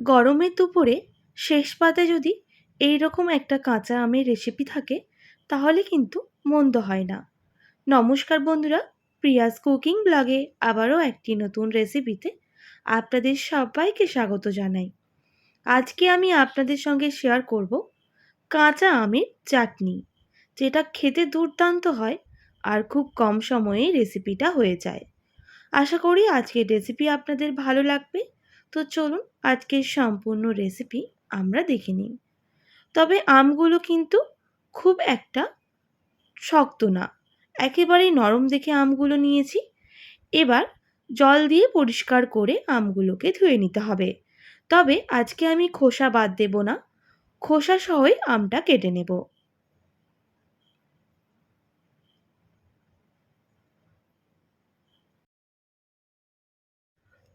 গরমের দুপুরে শেষ পাতে যদি এই রকম একটা কাঁচা আমের রেসিপি থাকে, তাহলে কিন্তু মন্দ হয় না। নমস্কার বন্ধুরা, প্রিয়াস কুকিং ব্লগে আবারও একটি নতুন রেসিপিতে আপনাদের সবাইকে স্বাগত জানাই। আজকে আমি আপনাদের সঙ্গে শেয়ার করব কাঁচা আমের চাটনি, যেটা খেতে দুর্দান্ত হয় আর খুব কম সময়ে রেসিপিটা হয়ে যায়। আশা করি আজকের রেসিপি আপনাদের ভালো লাগবে। তো চলুন আজকের সম্পূর্ণ রেসিপি আমরা দেখে নিই। তবে আমগুলো কিন্তু খুব একটা শক্ত না। একেবারেই নরম দেখে আমগুলো নিয়েছি। এবার জল দিয়ে পরিষ্কার করে আমগুলোকে ধুয়ে নিতে হবে। তবে আজকে আমি খোসা বাদ দেব না। খোসা সহই আমটা কেটে নেব।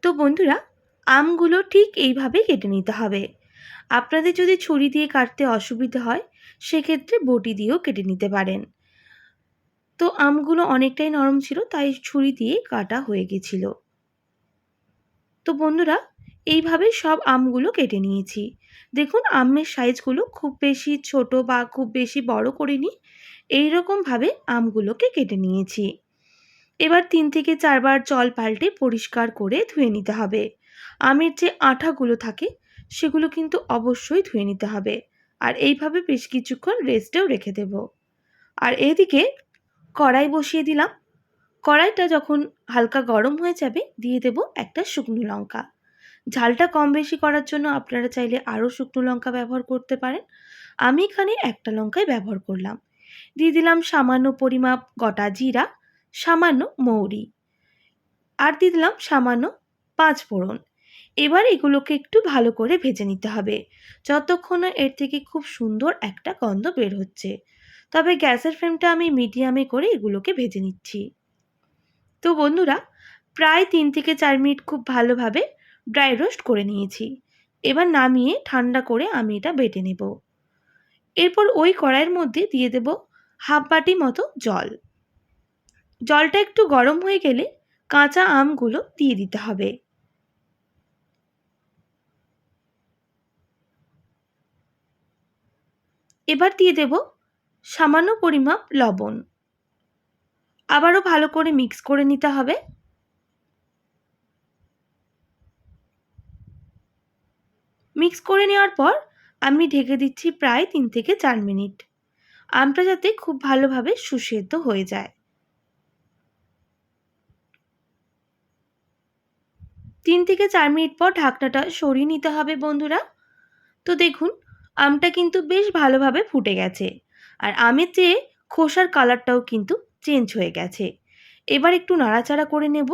তো বন্ধুরা আমগুলো ঠিক এইভাবে কেটে নিতে হবে। আপনাদের যদি ছুরি দিয়ে কাটতে অসুবিধা হয়, সেক্ষেত্রে বটি দিয়েও কেটে নিতে পারেন। তো আমগুলো অনেকটাই নরম ছিল, তাই ছুরি দিয়ে কাটা হয়ে গেছিল। তো বন্ধুরা, এইভাবে সব আমগুলো কেটে নিয়েছি। দেখুন, আমের সাইজগুলো খুব বেশি ছোট বা খুব বেশি বড় করিনি, এইরকমভাবে আমগুলোকে কেটে নিয়েছি। এবার তিন থেকে চারবার জল পাল্টে পরিষ্কার করে ধুয়ে নিতে হবে। আমের যে আঠাগুলো থাকে, সেগুলো কিন্তু অবশ্যই ধুয়ে নিতে হবে। আর এইভাবে বেশ কিছুক্ষণ রেস্টেও রেখে দেব। আর এদিকে কড়াই বসিয়ে দিলাম। কড়াইটা যখন হালকা গরম হয়ে যাবে, দিয়ে দেব একটা শুকনো লঙ্কা। ঝালটা কম বেশি করার জন্য আপনারা চাইলে আরও শুকনো লঙ্কা ব্যবহার করতে পারেন। আমি এখানে একটা লঙ্কাই ব্যবহার করলাম। দিয়ে দিলাম সামান্য পরিমাপ গোটা জিরা, সামান্য মৌরি। আর দিয়ে দিলাম সামান্য পাঁচ ফোড়ন এবার এগুলোকে একটু ভালো করে ভেজে নিতে হবে। যতক্ষণ এর থেকে খুব সুন্দর একটা গন্ধ বের হচ্ছে। তবে গ্যাসের ফ্লেমটা আমি মিডিয়ামে করে এগুলোকে ভেজে নিচ্ছি। তো বন্ধুরা, প্রায় তিন থেকে চার মিনিট খুব ভালোভাবে ড্রাই রোস্ট করে নিয়েছি। এবার নামিয়ে ঠান্ডা করে আমি এটা বেটে নেব। এরপর ওই কড়াইয়ের মধ্যে দিয়ে দেব হাফ বাটি মতো জল। জলটা একটু গরম হয়ে গেলে কাঁচা আমগুলো দিয়ে দিতে হবে। এবার দিয়ে দেব সামান্য পরিমাপ লবণ। আবারও ভালো করে মিক্স করে নিতে হবে। মিক্স করে নেওয়ার পর আমি ঢেকে দিচ্ছি প্রায় তিন থেকে চার মিনিট। আমটা যাতে খুব ভালোভাবে সুসেদ্ধ হয়ে যায়। তিন থেকে চার মিনিট পর ঢাকনাটা সরিয়ে নিতে হবে বন্ধুরা। তো দেখুন আমটা কিন্তু বেশ ভালোভাবে ফুটে গেছে। আর আমের চেয়ে খোসার কালারটাও কিন্তু চেঞ্জ হয়ে গেছে। এবার একটু নাড়াচাড়া করে নেব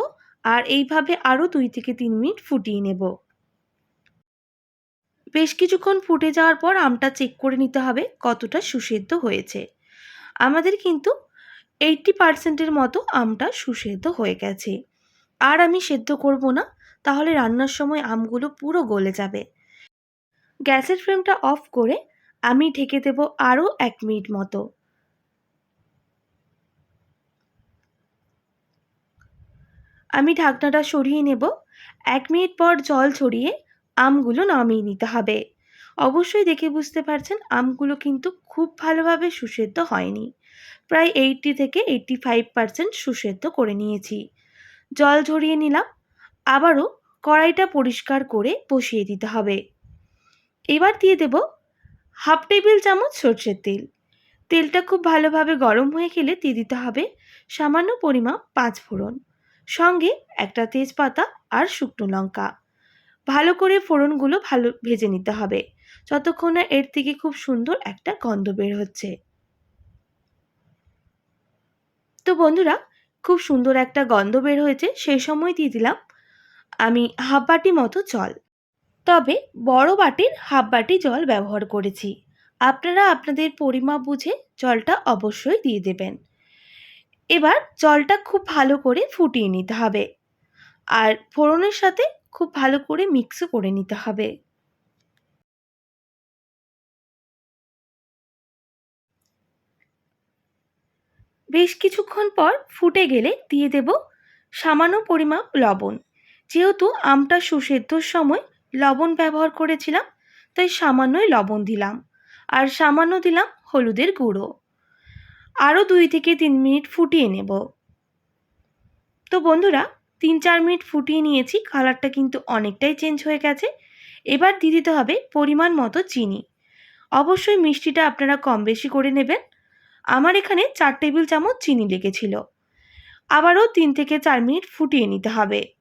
আর এইভাবে আরও দুই থেকে তিন মিনিট ফুটিয়ে নেব। বেশ কিছুক্ষণ ফুটে যাওয়ার পর আমটা চেক করে নিতে হবে কতটা সুসেদ্ধ হয়েছে। আমাদের কিন্তু এইটটি পার্সেন্টের মতো আমটা সুসেদ্ধ হয়ে গেছে। আর আমি সেদ্ধ করব না, তাহলে রান্নার সময় আমগুলো পুরো গলে যাবে। গ্যাসের ফ্লেমটা অফ করে আমি ঢেকে দেব আরও এক মিনিট মতো। আমি ঢাকনাটা সরিয়ে নেব। এক মিনিট পর জল ছড়িয়ে আমগুলো নামিয়ে নিতে হবে। অবশ্যই দেখে বুঝতে পারছেন, আমগুলো কিন্তু খুব ভালোভাবে সুসেদ্ধ হয়নি। প্রায় এইটটি থেকে এইটটি ফাইভ পারসেন্ট সুসেদ্ধ করে নিয়েছি। জল ঝরিয়ে নিলাম। আবারও কড়াইটা পরিষ্কার করে বসিয়ে দিতে হবে। এবার দিয়ে দেব হাফ টেবিল চামচ সর্ষের তেল। তেলটা খুব ভালোভাবে গরম হয়ে গেলে দিয়ে দিতে হবে সামান্য পরিমাপ পাঁচ ফোড়ন। সঙ্গে একটা তেজপাতা আর শুকনো লঙ্কা। ভালো করে ফোড়নগুলো ভালো ভেজে নিতে হবে যতক্ষণ না এর থেকে খুব সুন্দর একটা গন্ধ বের হচ্ছে। তো বন্ধুরা, খুব সুন্দর একটা গন্ধ বের হয়েছে, সেই সময় দিয়ে দিলাম আমি হাফ বাটি মতো জল। তবে বড় বাটির হাফ বাটি জল ব্যবহার করেছি। আপনারা আপনাদের পরিমাপ বুঝে জলটা অবশ্যই দিয়ে দেবেন। এবার জলটা খুব ভালো করে ফুটিয়ে নিতে হবে। আর ফোড়নের সাথে খুব ভালো করে মিক্সও করে নিতে হবে। বেশ কিছুক্ষণ পর ফুটে গেলে দিয়ে দেব সামান্য পরিমাপ লবণ। যেহেতু আমটা সুসেদ্ধর সময় লবণ ব্যবহার করেছিলাম, তাই সামান্যই লবণ দিলাম। আর সামান্য দিলাম হলুদের গুঁড়ো। আরও দুই থেকে তিন মিনিট ফুটিয়ে নেব। তো বন্ধুরা, তিন চার মিনিট ফুটিয়ে নিয়েছি, কালারটা কিন্তু অনেকটাই চেঞ্জ হয়ে গেছে। এবার দিয়ে দিতে হবে পরিমাণ মতো চিনি। অবশ্যই মিষ্টিটা আপনারা কম বেশি করে নেবেন। আমার এখানে চার টেবিল চামচ চিনি লেগেছিল। আবারও তিন থেকে চার মিনিট ফুটিয়ে নিতে হবে।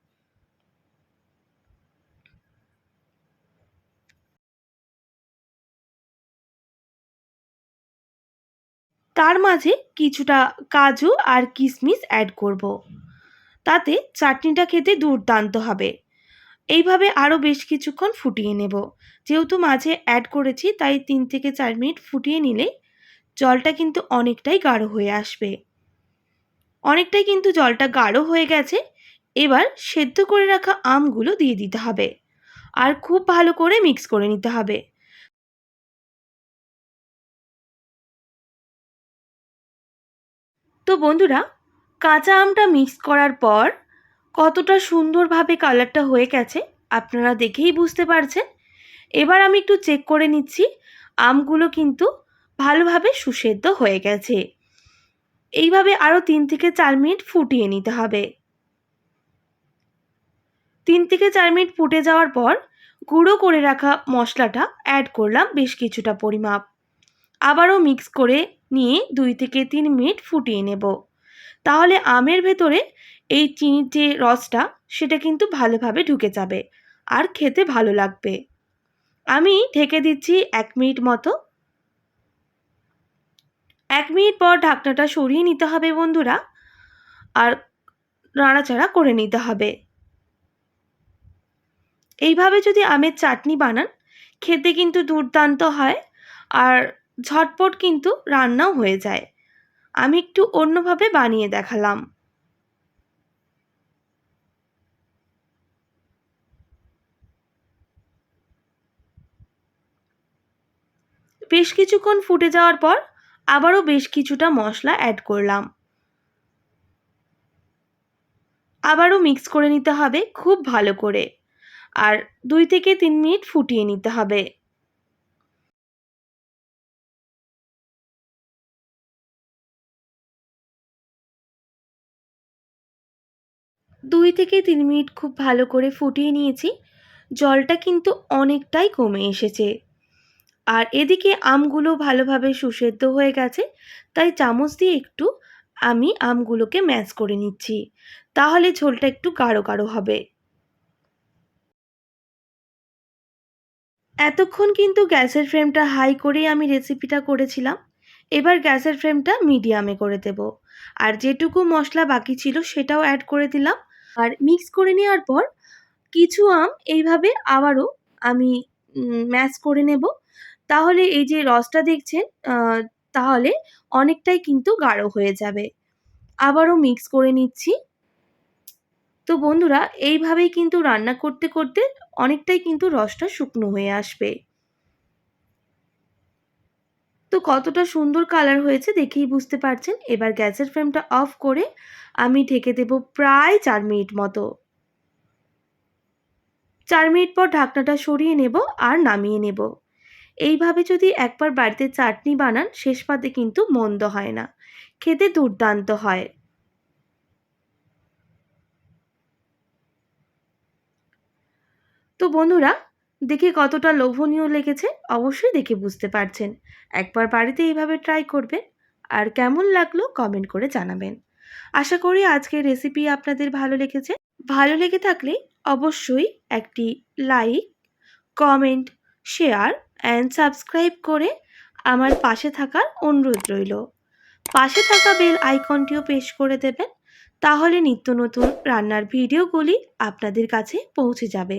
তার মাঝে কিছুটা কাজু আর কিশমিশ অ্যাড করব। তাতে চাটনিটা খেতে দুর্দান্ত হবে। এইভাবে আরও বেশ কিছুক্ষণ ফুটিয়ে নেব। যেহেতু মাঝে অ্যাড করেছি, তাই তিন থেকে চার মিনিট ফুটিয়ে নিলে জলটা কিন্তু অনেকটাই গাঢ় হয়ে আসবে। অনেকটাই কিন্তু জলটা গাঢ় হয়ে গেছে। এবার সেদ্ধ করে রাখা আমগুলো দিয়ে দিতে হবে। আর খুব ভালো করে মিক্স করে নিতে হবে। তো বন্ধুরা, কাঁচা আমটা মিক্স করার পর কতটা সুন্দরভাবে কালারটা হয়ে গেছে আপনারা দেখেই বুঝতে পারছেন। এবার আমি একটু চেক করে নিচ্ছি, আমগুলো কিন্তু ভালোভাবে সুসেদ্ধ হয়ে গেছে। এইভাবে আরও তিন থেকে চার মিনিট ফুটিয়ে নিতে হবে। তিন থেকে চার মিনিট ফুটে যাওয়ার পর গুঁড়ো করে রাখা মশলাটা অ্যাড করলাম বেশ কিছুটা পরিমাপ। আবারও মিক্স করে নিয়ে দুই থেকে তিন মিনিট ফুটিয়ে নেব। তাহলে আমের ভেতরে এই চিনির যে রসটা, সেটা কিন্তু ভালোভাবে ঢুকে যাবে আর খেতে ভালো লাগবে। আমি ঢেকে দিচ্ছি এক মিনিট মতো। এক মিনিট পর ঢাকনাটা সরিয়ে নিতে হবে বন্ধুরা আর নাড়াচাড়া করে নিতে হবে। এইভাবে যদি আমের চাটনি বানান, খেতে কিন্তু দুর্দান্ত হয় আর ঝটপট কিন্তু রান্নাও হয়ে যায়। আমি একটু অন্যভাবে বানিয়ে দেখালাম। বেশ কিছুক্ষণ ফুটে যাওয়ার পর আবারও বেশ কিছুটা মশলা অ্যাড করলাম। আবারও মিক্স করে নিতে হবে খুব ভালো করে। আর দুই থেকে তিন মিনিট ফুটিয়ে নিতে হবে। দুই থেকে তিন মিনিট খুব ভালো করে ফুটিয়ে নিয়েছি। জলটা কিন্তু অনেকটাই কমে এসেছে। আর এদিকে আমগুলো ভালোভাবে সুসেদ্ধ হয়ে গেছে, তাই চামচ দিয়ে একটু আমি আমগুলোকে ম্যাশ করে নিচ্ছি। তাহলে ঝোলটা একটু গাঢ় গাঢ় হবে। এতক্ষণ কিন্তু গ্যাসের ফ্লেমটা হাই করেই আমি রেসিপিটা করেছিলাম। এবার গ্যাসের ফ্লেমটা মিডিয়ামে করে দেব। আর যেটুকু মশলা বাকি ছিল সেটাও অ্যাড করে দিলাম। আর মিক্স করে নেওয়ার পর কিছু আম এইভাবে আবারও আমি ম্যাশ করে নেব। তাহলে এই যে রসটা দেখছেন তাহলে অনেকটাই কিন্তু গাঢ় হয়ে যাবে। আবারও মিক্স করে নিচ্ছি। তো বন্ধুরা, এইভাবেই কিন্তু রান্না করতে করতে অনেকটাই কিন্তু রসটা শুকনো হয়ে আসবে। তো কতটা সুন্দর কালার হয়েছে দেখেই বুঝতে পারছেন। এবার গ্যাসের ফ্লেমটা অফ করে আমি ঢেকে দেব প্রায় চার মিনিট মতো। চার মিনিট পর ঢাকনাটা সরিয়ে নেব আর নামিয়ে নেব। এইভাবে যদি একবার বাড়িতে চাটনি বানান, শেষ পাতে কিন্তু মন্দ হয় না। খেতে দুর্দান্ত হয়। তো বন্ধুরা দেখে কতটা লোভনীয় লেগেছে, অবশ্যই দেখে বুঝতে পারছেন। একবার বাড়িতে এইভাবে ট্রাই করবেন। আর কেমন লাগল কমেন্ট করে জানাবেন। আশা করি আজকের রেসিপি আপনাদের ভালো লেগেছে। ভালো লেগে থাকলে অবশ্যই একটি like comment share and subscribe করে আমার পাশে থাকার অনুরোধ রইল। পাশে থাকা বেল আইকনটিও পেশ করে দেবেন। তাহলে নিত্য নতুন রান্নার ভিডিওগুলি আপনাদের কাছে পৌঁছে যাবে।